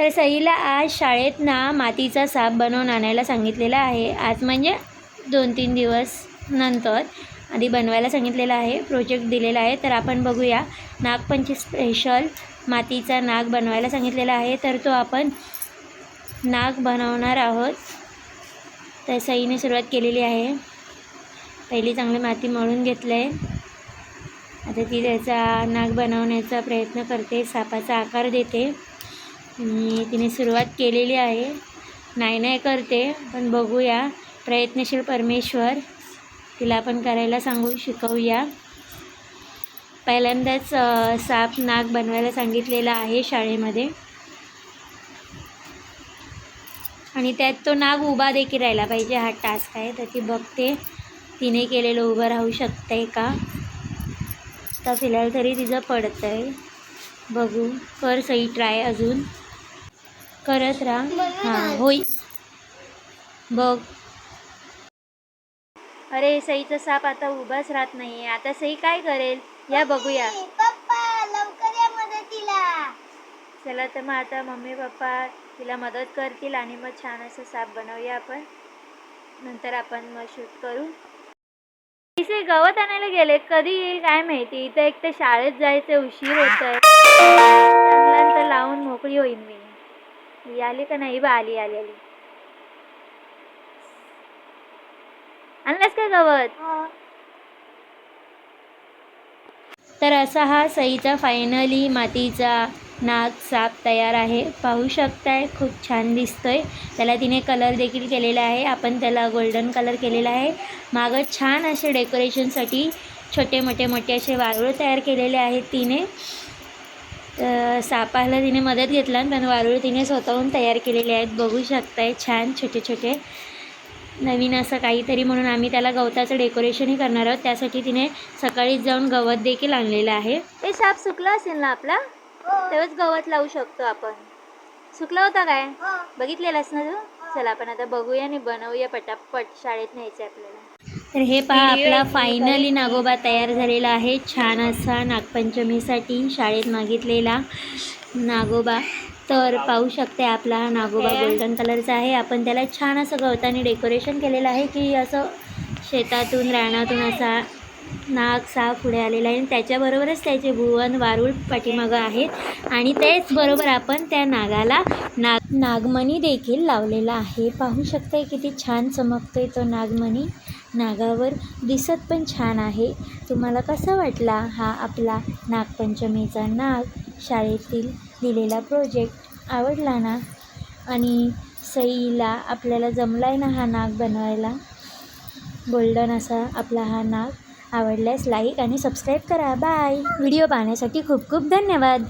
तर सईला आज शाळेत ना मातीचा साप बनवून आणायला सांगितलेला आहे. आज म्हणजे दोन तीन दिवस नंतर आधी बनवायला सांगितलेलं आहे प्रोजेक्ट दिलेला आहे. तर आपण बघूया. नागपंची स्पेशल मातीचा नाग बनवायला सांगितलेला आहे. तर तो आपण नाग बनवणार आहोत. तर सईने सुरुवात केलेली आहे. पहिली चांगली माती मळून घेतलं आहे आता ती त्याचा नाग बनवण्याचा प्रयत्न करते. सापाचा आकार देते. आणि तिने सुरुवात केलेली आहे. नाही नाही करते पण बघूया. प्रयत्नशील परमेश्वर तिला आपण करायला सांगू शिकवूया. पहिल्यांदाच साप नाग बनवायला सांगितलेला आहे शाळेमध्ये. आणि त्यात तो नाग उभा देखील राहिला पाहिजे हा टास्क आहे. तर ती बघते तिने केलेलं उभं राहू शकते का? तर फिलहाल तरी तिचं पडतं आहे बघू कर सही ट्राय अजून. करत राहा. हां होई बघ. अरे सईचा साप आता उभाच राहत नाही आहे आता सई काय करेल? या बघूया. पप्पा लवकर या मदतीला. चला तर मग आता मम्मी पप्पा तिला मदत करतील आणि मग छान असं साप बनवूया आपण. नंतर आपण मग शूट करू. इथे गवत आणायला गेले. कधी येईल काय माहिती? इथं एक तर शाळेत जायचं उशीर होत आहे लावून मोकळी होईन मी. ही आली का नाही बा आली आली आली. आणलास काय गवत? तर असा हा सईचा फायनली मातीचा नाग साप तयार आहे. पाहू शकताय खूप छान दिसतोय. त्याला तिने कलर देखील केलेला आहे. आपण त्याला गोल्डन कलर केलेला आहे. मागं छान असे डेकोरेशनसाठी छोटे मोठे मोठे असे वारुळ तयार केलेले आहेत तिने. तर सापाला तिने मदत घेतला आणि वारुळ तिने स्वतःहून तयार केलेले आहेत. बघू शकताय छान छोटे छोटे. नवीन असं काहीतरी म्हणून आम्ही त्याला गवताचं डेकोरेशनही करणार आहोत. त्यासाठी तिने सकाळीच जाऊन गवत देखील आणलेलं आहे. ते साप सुकला असेल ना आपला? तेव्हाच गवत लावू शकतो आपण. सुकला होता काय? बघितलेलास ना तू? चला आपण आता बघूया आणि बनवूया पटापट. शाळेत न्यायचं आपल्याला. तर हे पहा आपला फायनली नागोबा तयार झालेला आहे. छान असा नागपंचमीसाठी शाळेत मागितलेला नागोबा. तर पाहू शकते आपला नागोबा गोल्डन कलरचा आहे. आपण त्याला छान असं गवताने डेकोरेशन केलेलं आहे की असं शेतातून रानातून असा नाग साप पुढे आलेला आहे. आणि त्याच्याबरोबरच त्याचे भुवन वारुळ पाठीमागं आहेत. आणि तेच बरोबर आपण त्या नागाला नाग नागमणी देखील लावलेला आहे. पाहू शकताय किती छान चमकतोय तो नागमणी. नागावर दिसत पण छान आहे. तुम्हाला कसा वाटला हा आपला नागपंचमीचा नाग? शाळेतील दिलेला प्रोजेक्ट आवडला ना? आणि सईला आपल्याला जमला आहे ना हा नाग बनवायला? गोल्डन असा आपला हा नाग. आवडल्यास लाईक आणि सबस्क्राईब करा. बाय. व्हिडिओ पाहण्यासाठी खूप खूप धन्यवाद.